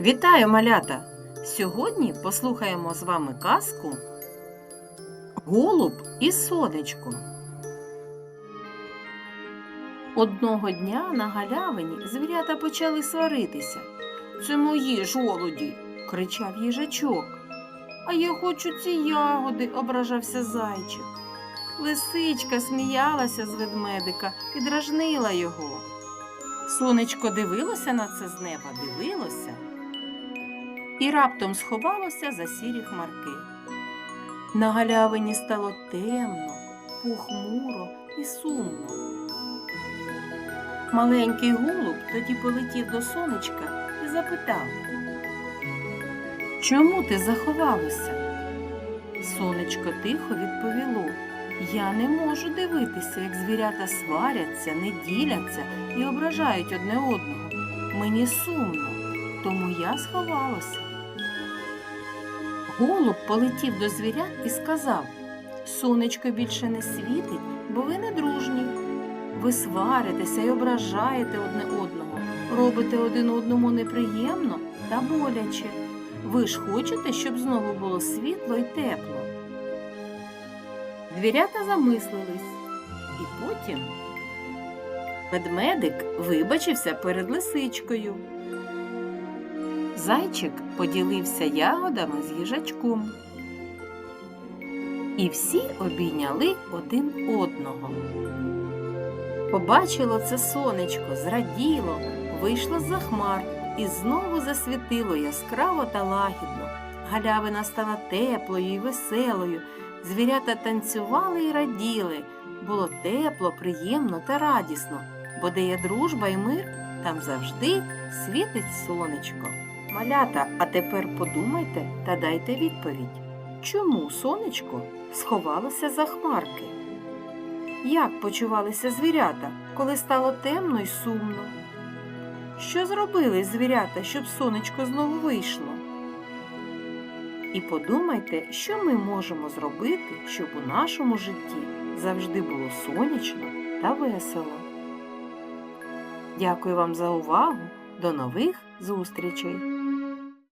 Вітаю, малята! Сьогодні послухаємо з вами казку Голуб і сонечко. Одного дня на галявині звірята почали сваритися. Це мої жолуді, кричав їжачок. А я хочу ці ягоди, ображався зайчик. Лисичка сміялася з ведмедика і дражнила його. Сонечко дивилося на це з неба, дивилося і раптом сховалося за сірі хмарки. На галявині стало темно, похмуро і сумно. Маленький голуб тоді полетів до сонечка і запитав, Чому ти заховалося? Сонечко тихо відповіло, я не можу дивитися, як звірята сваряться, не діляться і ображають одне одного. Мені сумно, тому я сховалася. Голуб полетів до звірят і сказав Сонечко більше не світить, бо ви не дружні. Ви сваритеся і ображаєте одне одного, робите один одному неприємно та боляче. Ви ж хочете, щоб знову було світло і тепло. Звірята замислились, і потім ведмедик вибачився перед лисичкою. Зайчик поділився ягодами з їжачком. І всі обійняли один одного. Побачило це сонечко, зраділо, вийшло з-за хмар і знову засвітило яскраво та лагідно. Галявина стала теплою і веселою. Звірята танцювали і раділи. Було тепло, приємно та радісно, бо де є дружба і мир, там завжди світить сонечко. Малята, а тепер подумайте та дайте відповідь. Чому сонечко сховалося за хмарки? Як почувалися звірята, коли стало темно й сумно? Що зробили звірята, щоб сонечко знову вийшло? І подумайте, що ми можемо зробити, щоб у нашому житті завжди було сонячно та весело. Дякую вам за увагу. До нових зустрічей!